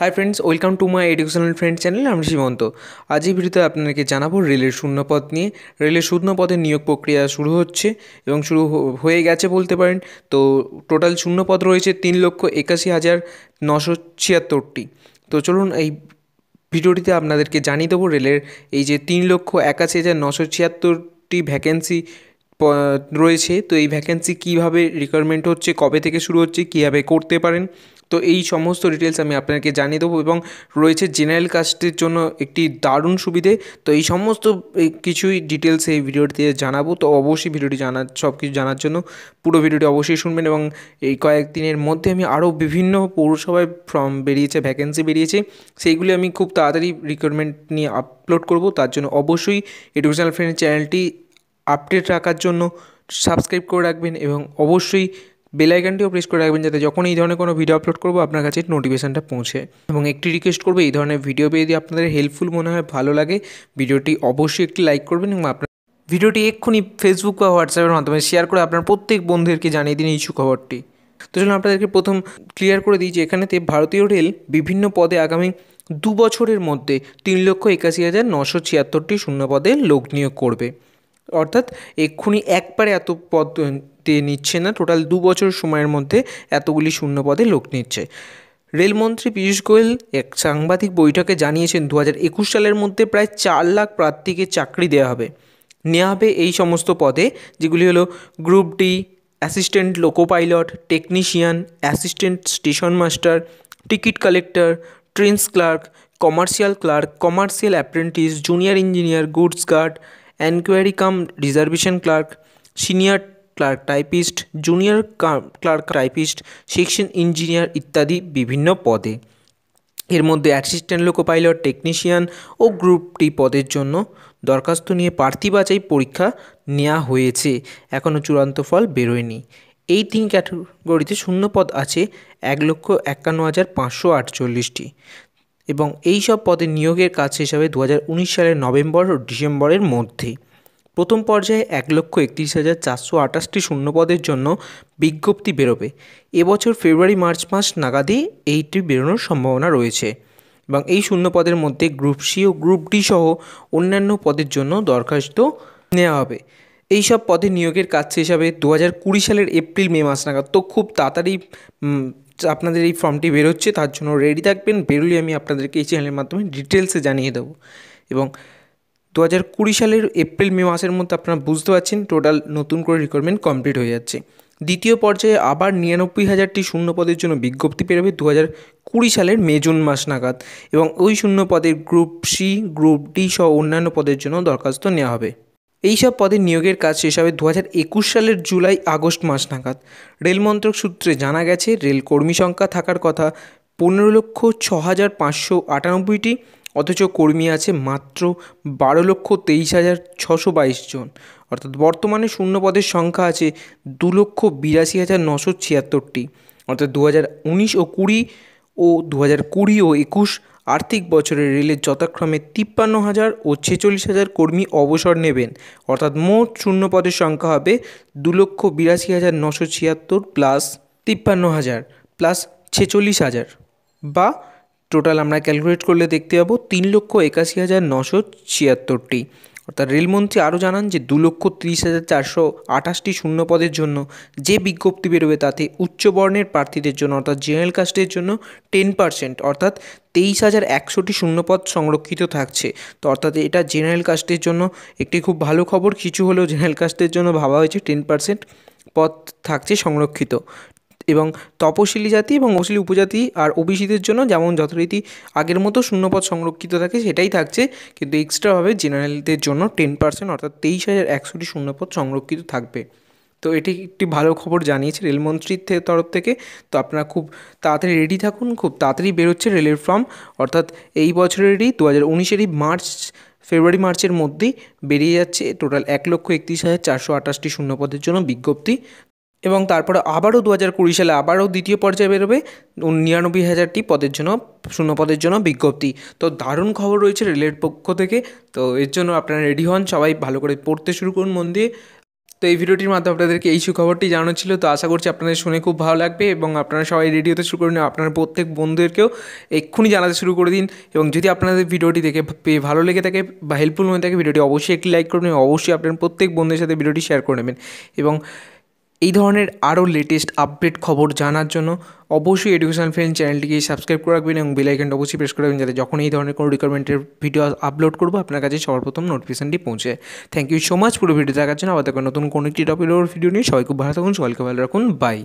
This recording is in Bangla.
Hi friends welcome to my educational friend channel আমি সীমন্ত আজ এই ভিডিওতে আপনাদেরকে জানাব রেলের শূন্যপদ নিয়ে। রেলের শূন্যপদের নিয়োগ প্রক্রিয়া শুরু হচ্ছে এবং শুরু হয়ে গেছে বলতে পারেন। তো টোটাল শূন্যপদ রয়েছে তিন লক্ষ একাশি হাজার নশো ছিয়াত্তরটি। তো চলুন এই ভিডিওটিতে আপনাদেরকে জানিয়ে দেবো রেলের এই যে তিন লক্ষ একাশি হাজার নশো ছিয়াত্তরটি ভ্যাকেন্সি রয়েছে। তো এই ভ্যাকেন্সি কীভাবে রিকোয়ারমেন্ট হচ্ছে, কবে থেকে শুরু হচ্ছে, কীভাবে করতে পারেন? তো এই সমস্ত ডিটেলস আমি আপনাদেরকে জানিয়ে দেবো এবং রয়েছে জেনারেল কাস্টের জন্য একটি দারুণ সুবিধে। তো এই সমস্ত কিছুই ডিটেলস এই ভিডিওটিতে জানাব। তো অবশ্যই ভিডিওটি জানার সব কিছু জানার জন্য পুরো ভিডিওটি অবশ্যই শুনবেন এবং এই কয়েকদিনের মধ্যে আমি আরও বিভিন্ন পৌরসভায় ফর্ম বেরিয়েছে ভ্যাকেন্সি বেরিয়েছে, সেইগুলি আমি খুব তাড়াতাড়ি রিক্রুটমেন্ট নিয়ে আপলোড করব। তার জন্য অবশ্যই এডুকেশনাল ফ্রেন্ড চ্যানেলটি আপডেট রাখার জন্য সাবস্ক্রাইব করে রাখবেন এবং অবশ্যই বেল আইকনটিও প্রেস করে রাখবেন যাতে যখন এই ধরনের কোনো ভিডিও আপলোড করব, আপনার কাছে নোটিফিকেশানটা পৌঁছে। এবং একটি রিকোয়েস্ট করব, এই ধরনের ভিডিও পেয়ে যদি আপনাদের হেল্পফুল মনে হয়, ভালো লাগে ভিডিওটি অবশ্যই একটি লাইক করবেন এবং আপনার ভিডিওটি এক্ষুনি ফেসবুক বা হোয়াটসঅ্যাপের মাধ্যমে শেয়ার করে আপনার প্রত্যেক বন্ধুদেরকে জানিয়ে দিন এই সুখবরটি। তো চলুন আপনাদেরকে প্রথম ক্লিয়ার করে দিই যে এখানেতে ভারতীয় রেল বিভিন্ন পদে আগামী দু বছরের মধ্যে তিন লক্ষ একাশি হাজার নশো ছিয়াত্তরটি শূন্য পদে লোক নিয়োগ করবে। অর্থাৎ এক্ষুনি একবারে এত পদ নিচ্ছে না। টোটাল দু বছর সময়ের মধ্যে এতগুলি শূন্য পদে লোক নিচ্ছে। রেলমন্ত্রী পীযূষ গোয়েল এক সাংবাদিক বৈঠকে জানিয়েছেন দু হাজার একুশ সালের মধ্যে প্রায় চার লাখ প্রার্থীকে চাকরি দেওয়া হবে। নেওয়া হবে এই সমস্ত পদে, যেগুলি হলো group D, assistant loco pilot technician, assistant station master, ticket collector, trains clerk, commercial clerk, commercial apprentice, junior engineer, goods guard, enquiry cum reservation clerk, senior clerk typist, junior clerk typist, section engineer ইত্যাদি বিভিন্ন পদে। এর মধ্যে অ্যাসিস্ট্যান্ট লোকো পাইলট টেকনিশিয়ান ও গ্রুপ টি পদের জন্য দরখাস্ত নিয়ে প্রার্থী বাছাই পরীক্ষা নেওয়া হয়েছে। এখনও চূড়ান্ত ফল বেরোয়নি। এই তিন ক্যাটাগরিতে শূন্য পদ আছে এক লক্ষ একান্ন হাজার পাঁচশো আটচল্লিশটি এবং এই সব পদে নিয়োগের কাজ হবে দু হাজার উনিশ সালের নভেম্বর ও ডিসেম্বরের মধ্যে। প্রথম পর্যায়ে এক লক্ষ একত্রিশ হাজার চারশো আঠাশটি শূন্যপদের জন্য বিজ্ঞপ্তি বেরোবে। এবছর ফেব্রুয়ারি, মার্চ মাস নাগাদই এইটি বেরোনোর সম্ভাবনা রয়েছে এবং এই শূন্যপদের মধ্যে গ্রুপ সি ও গ্রুপ ডি সহ অন্যান্য পদের জন্য দরখাস্ত নেওয়া হবে। এই সব পদে নিয়োগের কাজ শেষ হবে দু হাজার কুড়ি সালের এপ্রিল, মে মাস নাগাদ। তো খুব তাড়াতাড়ি আপনাদের এই ফর্মটি বেরোচ্ছে, তার জন্য রেডি থাকবেন। বেরোলে আমি আপনাদেরকে এই চ্যানেলের মাধ্যমে ডিটেলসে জানিয়ে দেবো এবং দু হাজার কুড়ি সালের এপ্রিল, মে মাসের মধ্যে আপনারা বুঝতে পারছেন টোটাল নতুন করে রিক্রুটমেন্ট কমপ্লিট হয়ে যাচ্ছে। দ্বিতীয় পর্যায়ে আবার নিরানব্বই হাজারটি শূন্য পদের জন্য বিজ্ঞপ্তি বেরোবে দু হাজার কুড়ি সালের মে, জুন মাস নাগাদ এবং ওই শূন্য পদের গ্রুপ সি গ্রুপ ডি সহ অন্যান্য পদের জন্য দরখাস্ত নেওয়া হবে। এই সব পদে নিয়োগের কাজ শেষ হবে দু হাজার একুশ সালের জুলাই, আগস্ট মাস নাগাদ। রেল মন্ত্রক সূত্রে জানা গেছে, রেল কর্মী সংখ্যা থাকার কথা পনেরো লক্ষ ছ হাজার পাঁচশো আটানব্বইটি অথচ কর্মী আছে মাত্র বারো লক্ষ তেইশ হাজার ছশো বাইশ জন। অর্থাৎ বর্তমানে শূন্য পদের সংখ্যা আছে দু লক্ষ বিরাশি হাজার নশো ছিয়াত্তরটি। অর্থাৎ দু হাজার উনিশ ও কুড়ি ও দু হাজার কুড়ি ও একুশ আর্থিক বছরে রেলের যথাক্রমে তিপ্পান্ন হাজার ও ছেচল্লিশ হাজার কর্মী অবসর নেবেন। অর্থাৎ মোট শূন্য পদের সংখ্যা হবে দু লক্ষ বিরাশি হাজার নশো ছিয়াত্তর প্লাস তিপ্পান্ন হাজার প্লাস ছেচল্লিশ হাজার বা টোটাল আমরা ক্যালকুলেট করলে দেখতে পাবো তিন লক্ষ একাশি হাজার নশো ছিয়াত্তরটি। অর্থাৎ রেলমন্ত্রী আরও জানান যে, দু লক্ষ ত্রিশ হাজার চারশো আঠাশটি শূন্য পদের জন্য যে বিজ্ঞপ্তি বেরোবে তাতে উচ্চ বর্ণের প্রার্থীদের জন্য অর্থাৎ জেনারেল কাস্টের জন্য টেন পার্সেন্ট অর্থাৎ তেইশ হাজার একশোটি শূন্যপদ সংরক্ষিত থাকছে। তো অর্থাৎ এটা জেনারেল কাস্টের জন্য একটি খুব ভালো খবর। কিছু হলেও জেনারেল কাস্টের জন্য ভাবা হয়েছে টেন পার্সেন্ট পদ থাকছে সংরক্ষিত। এবং তপশিলি জাতি এবং মুসলিম উপজাতি আর ওবিসিদের জন্য যেমন যথারীতি আগের মতো শূন্যপদ সংরক্ষিত থাকে, সেটাই থাকছে। কিন্তু এক্সট্রাভাবে জেনারেলদের জন্য টেন পার্সেন্ট অর্থাৎ তেইশ হাজার একশোটি শূন্যপদ সংরক্ষিত থাকবে। তো এটি একটি ভালো খবর জানিয়েছে রেলমন্ত্রীর তরফ থেকে। তো আপনারা খুব তাড়াতাড়ি রেডি থাকুন, খুব তাড়াতাড়ি বেরোচ্ছে রেলের ফর্ম অর্থাৎ এই বছরেরই দু হাজার উনিশেরই মার্চ, ফেব্রুয়ারি মার্চের মধ্যেই বেরিয়ে যাচ্ছে। টোটাল এক লক্ষ একত্রিশ হাজার চারশো আঠাশটি শূন্যপদের জন্য বিজ্ঞপ্তি। এবং তারপরে আবারও দু হাজার কুড়ি সালে আবারও দ্বিতীয় পর্যায়ে বেরোবে। নিরানব্বই হাজারটি পদের জন্য, শূন্য পদের জন্য বিজ্ঞপ্তি। তো দারুণ খবর রয়েছে রেলের পক্ষ থেকে। তো এর জন্য আপনারা রেডি হন, সবাই ভালো করে পড়তে শুরু করুন মন দিয়ে। তো এই ভিডিওটির মাধ্যমে আপনাদেরকে এই সুখবরটি জানানো ছিল। তো আশা করছি আপনাদের শুনে খুব ভালো লাগবে এবং আপনারা সবাই রেডিওতে শুরু করে নিন। আপনার প্রত্যেক বন্ধুদেরকেও এক্ষুনি জানাতে শুরু করে দিন এবং যদি আপনাদের ভিডিওটি দেখে পেয়ে ভালো লেগে থাকে বা হেল্পফুল হয়ে থাকে, ভিডিওটি অবশ্যই একটি লাইক করবেন এবং অবশ্যই আপনার প্রত্যেক বন্ধুদের সাথে ভিডিওটি শেয়ার করে নেবেন। এবং এই ধরনের আরও লেটেস্ট আপডেট খবর জানার জন্য অবশ্যই এডুকেশন ফ্রেন্ড চ্যানেলটিকে সাবস্ক্রাইব করে রাখবেন এবং বেলাইকেন্ট অবশ্যই প্রেস করে রাখবেন যাতে যখন এই ধরনের কোনো রিকোয়ারমেন্টের ভিডিও আপলোড করব, আপনার কাছে সবার প্রথম নোটিফিকেশনটি পৌঁছে। থ্যাংক ইউ সো মাচ পুরো ভিডিও দেখার জন্য আবার দেখবেন নতুন কোনো একটি টপিক ভিডিও নিয়ে সবাই খুব ভালো থাকুন, সবাইকে ভালো রাখুন। বাই